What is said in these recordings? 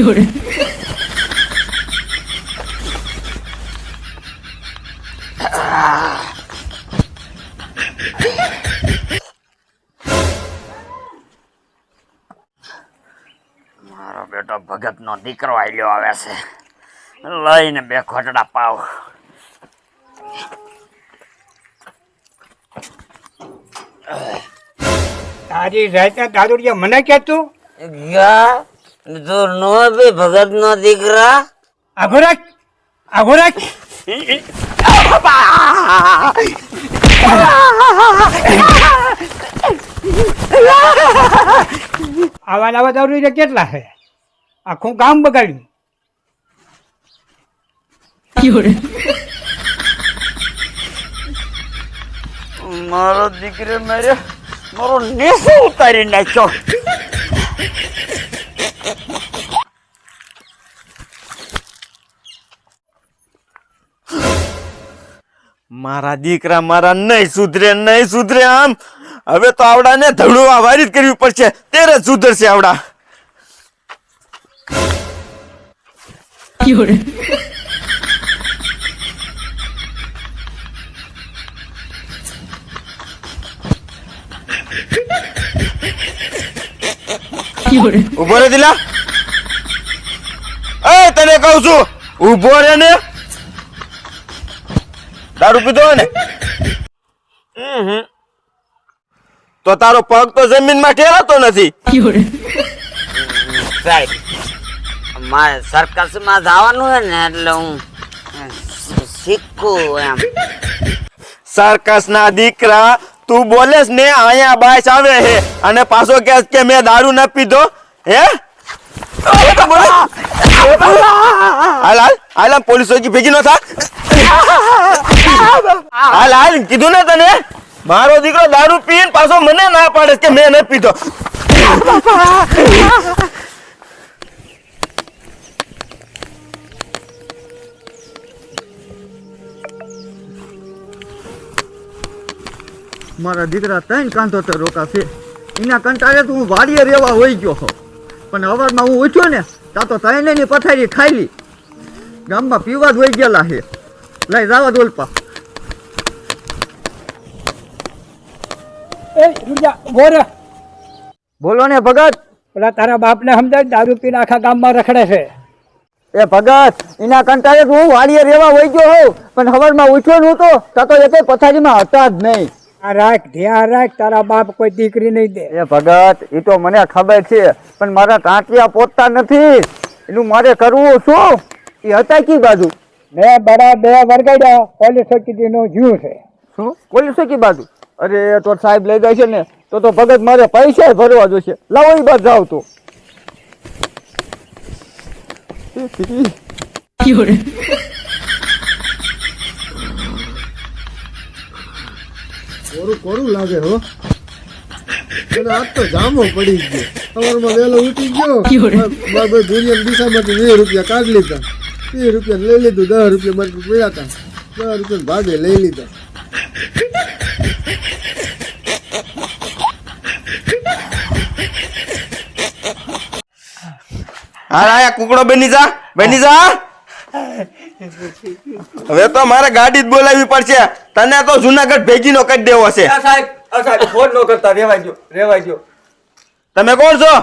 有人，મારો બેટો ભગત નો દીકરો આલ્યો આવે છે. લઈને બે ખોટડા પાવ. તારી રાતના દારૂડિયા મને કે તું? ગા તું નો બી ભગત નો દીકરા. આઘોરાક આઘોરાક આવા નવા દારૂડિયા કેટલા છે? આખું ગામ બગાડ્યું，મારો દીકરો મારે મારો નેસો ઉતારી નાખ્યો. મારા દીકરા મારા નહીં સુધરે નહીં સુધરે આમ. હવે તો આવડાને ધડું આવારી જ કરવી પડશે. ત્યારે સુધરશે આવડા. ઊભો રે દિલા. એ તને કહું છું ઊભો રે ને. દારૂ પીધો હોય ને? તો તારો પગ તો જમીનમાં ઠેરાતો નથી，સાહેબ મારે સર્કસમાં જવાનું હોય ને એટલે હું શીખું એમ. સર્કસ ના દીકરા તું બોલેસ ને અહીંયા બાયસ આવે હે. અને પાછો કે કે મેં દારૂ ન પીધો. હે? હાલ હાલ હાલ કી પોલીસ ભેગી નો થા હાલ હાલ, કીધું ને તને? મારો દીકરો દારૂ પીને પાછો મને ના પાડે કે મેં નથી પીધો. મારા દીકરા ત્રણ કાંધોતર રોકા છે. એના કંટાળે તો હું વાડીએ રહેવા હોઈ ગયો હો પણ અવારમાં હું ઉઠ્યો ને, ત્યાં તો ત્રણેયની પથારી ખાઈ લી ગામમાં પીવા જ હોઈ ગયેલા છે. લઈ જાવા દોલપા એ રૂડિયા ઊભો રે બોલો ને ભગત. પેલા તારા બાપને સમજાય દારૂ પીને આખા ગામમાં રખડે છે. એ ભગત એના કંટાળે હું વાડીએ રેવા વહી ગયો હોઉં પણ હવારમાં ઉઠ્યો નહોતો હતો તો એકે પથારીમાં હતા જ નહીં. આ રાખ ધ્યાન રાખ તારા બાપ કોઈ દીકરી નહીં દે. એ ભગત એ તો મને ખબર છે પણ મારા ટાંટિયા પોતતા નથી. એનું મારે કરવું શું? એ હતા કી બાજુ? મેં બરા બે વરગાડ્યા પોલીસ ચોકીનો જીવ છે. શું? પોલીસ કી બાજુ? અરે તો સાહેબ લઈ જાય છે ને તો તો ભગત મારે પૈસા ભરવા જોશે. લાવો એ બાદ જાવ તો. કોરું કોરું લાગે હો? આજ તો જામો પડી ગયો. સવારમાં વહેલો ઉઠી ગયો. ભૂરિયાની દિશામાંથી વીસ રૂપિયા કાઢી લીધા. વીસ રૂપિયા લઈ લીધું દસ રૂપિયા મારે પડ્યા હતા દસ રૂપિયા ભાગે લઈ લીધા. હા આયા કુકડો બની જા બની જા. હવે તો મારે ગાડી જ બોલાવવી પડશે. તને તો જુનાગઢ ભેગી નો કરી દેવો છે. સાહેબ આ સાહેબ ફોન નો કરતા રેવાય ગયો રેવાય ગયો. તમે કોણ છો?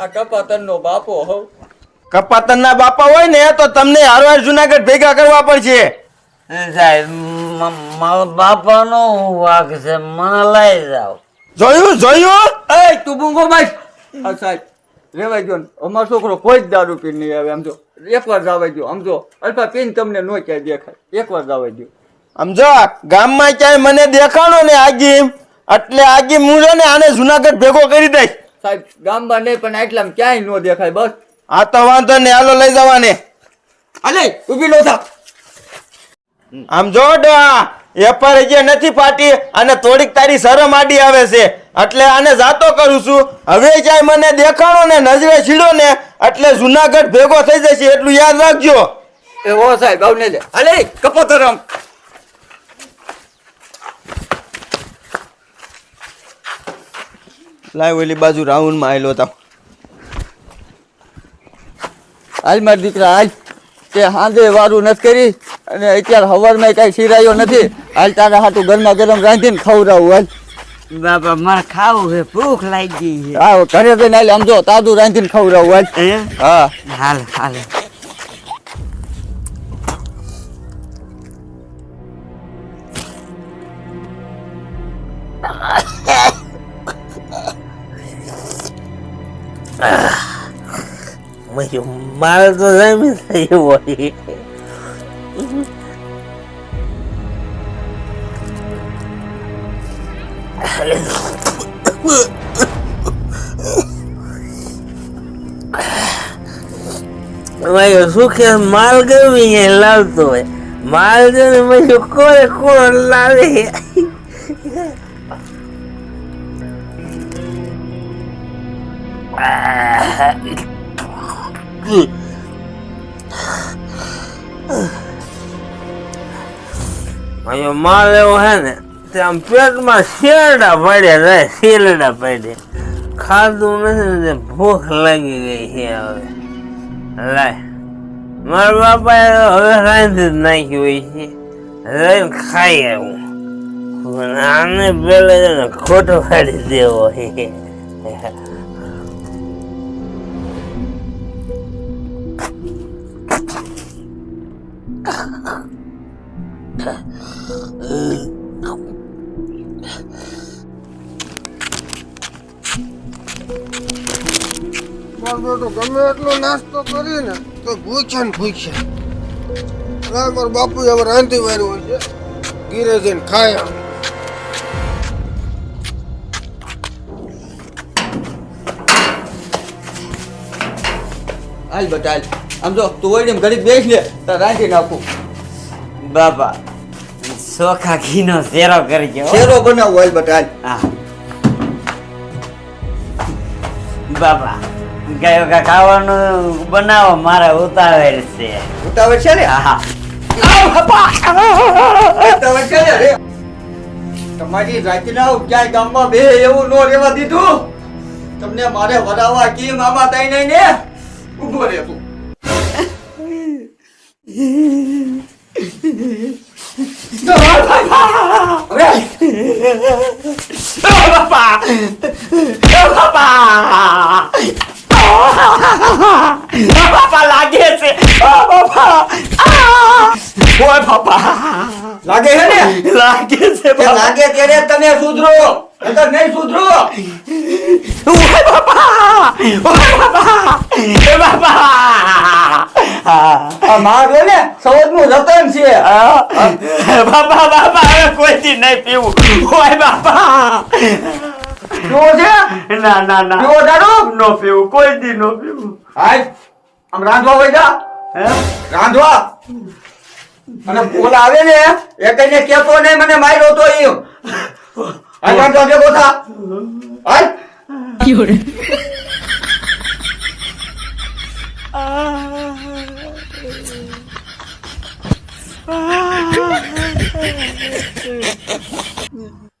આ કપાતર નો બાપો હો કપાતન ના બાપા હોય ને તો તમને હારવાર જુનાગઢ ભેગા કરવા પડશે. સાહેબ મારા બાપાનો વાઘ છે મને લઈ જાઓ. જોયું જોયું? એ તું બૂંગો બસ સાહેબ રેવાય ગયો ને. અમારો છોકરો કોઈ જ દારૂ પીને નહીં આવે આમ જો. એકવાર જાવાઈ ગયો સમજો અલ્પા પીને તમને નો ક્યાંય દેખાય. એકવાર જાવાઈ ગયો. સમજો ગામમાં ક્યાંય મને દેખાણો ને આગી એટલે આગી હું છે ને આને જુનાગઢ ભેગો કરી દઈશ. સાહેબ ગામમાં નહીં પણ આટલામાં ક્યાંય નો દેખાય બસ. આ તો વાંધો ને હાલો લઈ જવાને. અલે ઊભી લો થા આમ જો ડોહા એપાર જે નથી ફાટી અને થોડીક તારી શરમ આડી આવે છે એટલે આને જાતો કરું છું. હવે જાય મને દેખાણો ને નજરે છીડો ને એટલે જુનાગઢ ભેગો થઈ જશે એટલું યાદ રાખજો. એ ઓ સાહેબ આવને લે. અલે કપોતરમ લાય ઓલી બાજુ રાઉન્ડમાં આવેલો હતા હાલ મારા દીકરા હાલ તે હાંજે વારું નથી કરી અને અત્યારે હવારમાં કાંઈ સિરાયો નથી. હાલ તારા હાટું ગરમા ગરમ રાંધીને ખવડાવું હાલ. બાપા મારે ખાવું છે ભૂખ લાગી ગઈ છે. હા ઘરે જઈને હાલ આમ જો તાજું રાંધીને ખવડાવું હાલ. હા? હાલ. હાલ મારે તો જમી થઈ હોય શું કે માલ ગમી એ લાવતો હોય માલ છે ને પછી કોને કોણ લાવે ભાઈઓ માલ એવો હે ને, તે આમ પેટમાં શેરડા પડ્યા રહે શેરડા પડ્યા ખાધું નથી ને ભૂખ લાગી ગઈ છે હવે. લાય મારા બાપાએ હવે રાંધી જ નાખ્યું હોય છે. રહીને ખાઈ આવું. આને પેલા ખોટો પાડી દેવો ગમે એટલો નાસ્તો કરીને તો ભૂખ્યા ને હવે મારો બાપુ હવે રાંધી વાર્યું હોય છે. ગીરે જઈને ખાય. હાલ બટા, હાલ. આમ જો તું હોય ને ઘડી બેસ લે તો રાંધી નાખું. બાપા સોખા ઘીનો શેરો કરજો શેરો બનાવો હોય બટા હા. બાપા કયો કા ખાવાનું બનાવો મારે ઉતાવળ છે. ઉતાવળ છે ને? હા ઉતાવળ છે ને? રે તમારી રાતના ક્યાંય ગામમાં બે એવું નો રેવા દીધું? તમને મારે વડાવા કી મામા તઈ નહીં ને ઊભો રે તું લાગે છે ને? લાગે છે લાગે ત્યારે તમે સુધરો? નકર નહીં સુધરો. ઓય બાપા! ઓય બાપા! એ બાપા! આ મારો ને સૌદનું રતન છે. બાપા બાપા હવે કોઈથી નહીં પીવું. ઓય બાપા! જો છે? ના ના ના. જો દારૂ નો પીવું કોઈ દી નો પીવું. આજ આમ રાંધવા વઈ જા. હે? રાંધવા. અને બોલા આવે ને એ કઈને કેતો નહીં મને માર્યો તો એમ. હાલ રાંધવા ભેગો થા હાલ 有人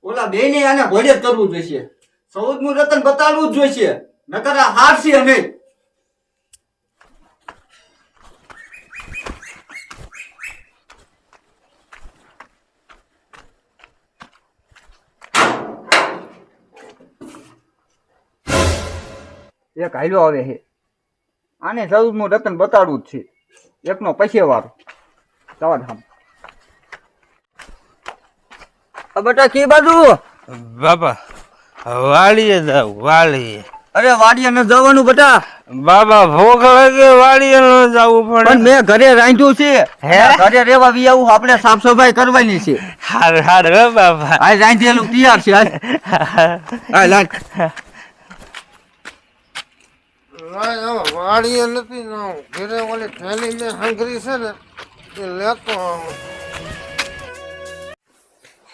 ，ઓલા બેને આને ઘોડે જ કરવું જોઈશે સૌદનું રતન બતાડવું જ જોઈશે નકર આ હારશે નહીં એક હાલ્યો આવે છે. આને સૌદનું રતન બતાડવું જ છે. એકનો પૈસે વાળો જવા ધામ બેટા કી બાજુ? બાબા વાળીએ જાવ વાળીએ અરે વાડીએ ન જવાનું બેટા. બાબા ભોગ લાગે વાળીએ ન જવું પણ પડે મેં ઘરે રાંધ્યું છે. હે? ઘરે રેવા બી આવું આપણે સાફ સફાઈ કરવાની છે. હાર હાર બાબા આ રાંધેલું તૈયાર છે આ આવો, વાડીએ નથી ને આવું. ઘરે ઓલી થેલી મેં હંગરી છે ને એ લેતો આવું.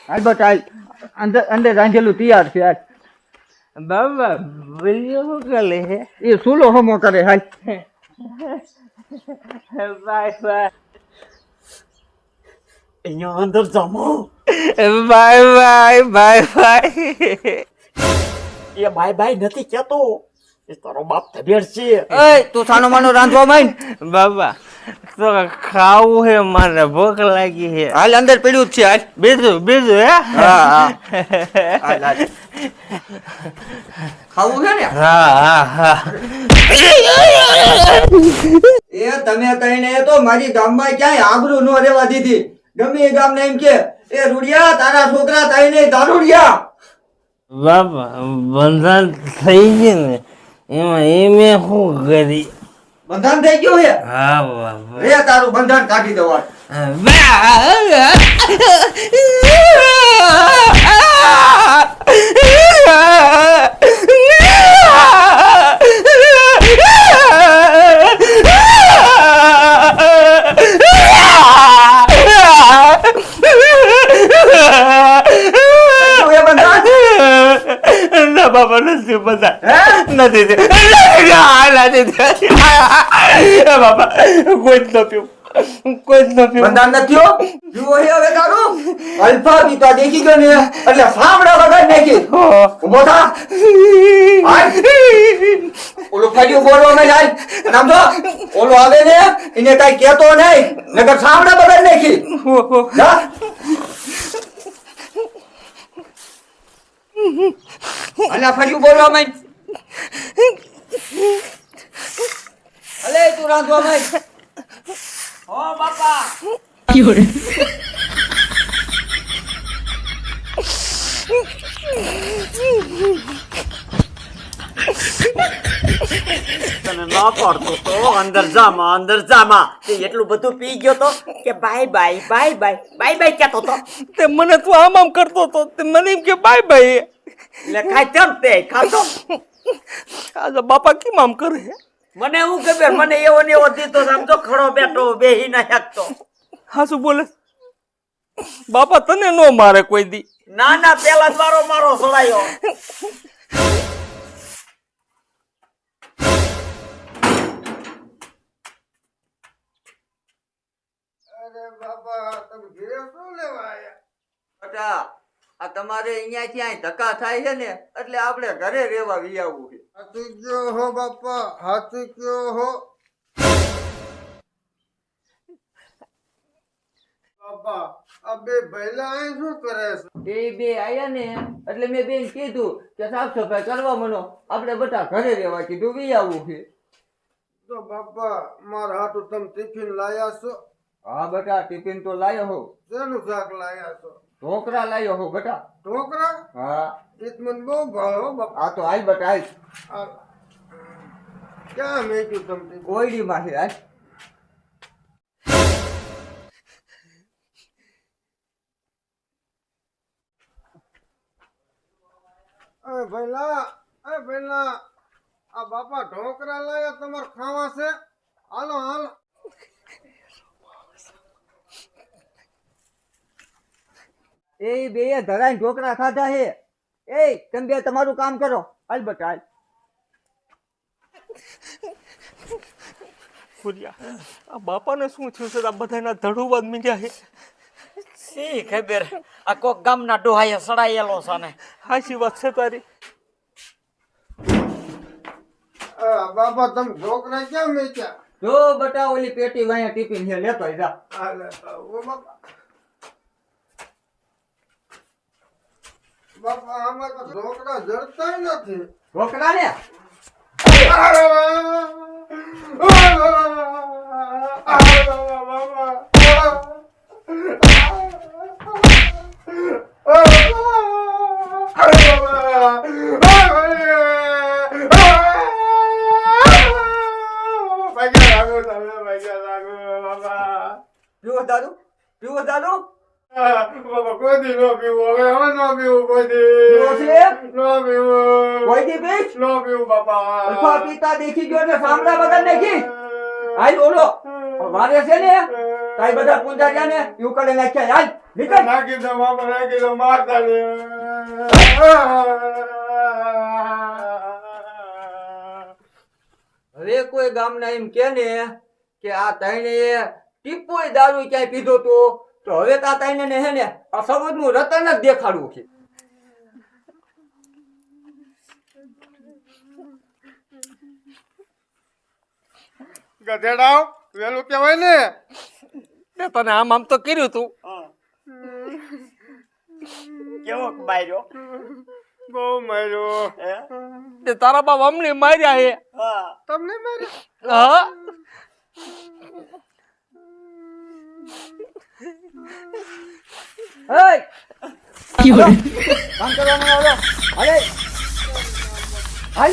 હાલ બટ હાલ અંદર અંદર રાંધેલું તૈયાર છે આજ બાબા વીડિયો કરે હે એ સુલો હમો કરે હાલ. Bye bye. અહીંયા અંદર જમો. Bye bye bye bye. એ બાય બાય નથી કેતો. એ તારો બાપ તબિયત છે. એ તું સાનો માનો રાંધવા માંડ. બાબા તો ખાવું હે મારે ભૂખ લાગી હે. હાલ અંદર પડ્યું જ છે હાલ. બીજું બીજું હે? હા હા. હાલ હાલ. ખાવું છે ને? હા હા હા. એ તમે કહીને તો મારી ગામમાં ક્યાંય આબરૂ ન રહેવા દીધી. ગમે એ ગામને એમ કે એ રૂડિયા તારા છોકરા તાઈને દારૂડિયા બાબા બંધન થઈ ગયું ને. એમાં એ મેં શું કરી? બંધન થઈ ગયું હે હા બાબા રે તારું બંધન કાઢી દેવા બંધન ના બાબા નથી બધા હે નથી. બાબા કોઈ જ ન પીવું. કોઈ જ ન પીવું. બંધન નથી જુઓ હે હવે તારું અલ્ફા પીતા દેખી ગયો ને. એટલે સાંભળા વગર નાખી. ઊભો થા. ઓલું ફર્યું બોલવા મેં હાલ અને આમ જો ઓલો આવે ને એને કઈ કેતો નહીં. નકર સાંભળા વગર નાખી. જા. અલ્યા ફર્યું બોલવા મેં અલે તું રાંધવા મેં 有人，તને ના પાડતો તો અંદર જામાં અંદર જામાં. તે એટલું બધું પી ગયો તો કે bye bye bye bye bye bye કહેતો તો. તે મને તું આમ આમ કરતો તો તે મને એમ કે બાય બાય. એટલે કાંઈ તેમ તે ખાતો આજે બાપા કેમ આમ કરે મને એવું ખબર મને એવો ને એવો દીધો સમજો ખડો બેઠો બેહી ના શકતો. હા શું બોલે? બાપા તને નો મારે કોઈ દી. ના ના પેલા જ મારો મારો સડાયો. અરે બાપા તમે ઘેર શું લેવા આવ્યા? બટા આ તમારે અહીંયા ક્યાંય ધક્કા થાય છે ને એટલે આપણે ઘરે રહેવા વી છે. હાથી કયો હો બાપા હાથી કયો હો? બાપા આ બે ભૈલા શું કરે છે? એ બે આયા ને એટલે મેં બેન કીધું કે સાફ સફાઈ કરવા મનો. આપણે બધા ઘરે રહેવા કીધું વી આવવું છે. તો બાપા મારા હાટુ તમે ટિફિન લાયા છો? હા બેટા ટિફિન તો લાયો હો. શેનું શાક લાયા છો? ઢોકરા લાવ્યો હો બેટા. ટોકરા હા. એ તો મને બહુ ભાવ્યો બાપા. આ તો આઈ બેટા આઈ ક્યાં મેચ્યું તમને કોયડી માંથી આઈ અરે ભૈલા અરે ભૈલા આ બાપા ઢોકરા લાયા તમારે ખાવા છે? હાલો હાલો. એ બે ધરાઈને ઢોકરા ખાધા હે એ તમે બે તમારું કામ કરો. હાલ બટા હાલ. ફુરિયા આ બાપાને શું થયું છે? આ બધાના ધડુબાદ મીંડ્યા છે. સી ખબર? આ કોક ગામના ડોહાએ સડાયેલો છે ને. હાચી વાત છે તારી. આ બાપા તમે ઢોકરા ક્યાં મેચ્યા? જો બટા ઓલી પેટી વાયા ટિફિન છે લેતો જા. ઓ બાપા. બાપા આમાં તો ઢોકળા જડતા નથી. ઢોકરા ને પીવો દાદુ પીવો દાદુ કોઈ દી નો પીવું હવે હવે નો પીવું કોઈ પીવો દી છે? નો પીવું કોઈ દી પીશ નો પીવું બાપા અલ્ફા પિતા દેખી ગયો ને સાંભળા વગર નાખી આઈ બોલો. મારે છે ને? તાઈ બધા પૂંજાર્યા ને યુ કરે નાખ્યા. હાલ નીકળ. નાખી દો મામા નાખી દો મારતા ને હવે કોઈ ગામના એમ કે ને કે આ તાઈને ટીપોય દારૂ ક્યાંય પીધો તો? તો હવે તો આ તાઈને ને હે ને આ સબૂતનું રતન જ દેખાડવું છે. ગધેડાઓ વેલું કહેવાય ને. મેં તને આમ આમ તો કર્યું તું. કેવો માર્યો? બહુ માર્યો? તે તારા બાપ અમને માર્યા હે. તમને માર્યો? હા. કામ કરવાનું આવડો અરે હાલ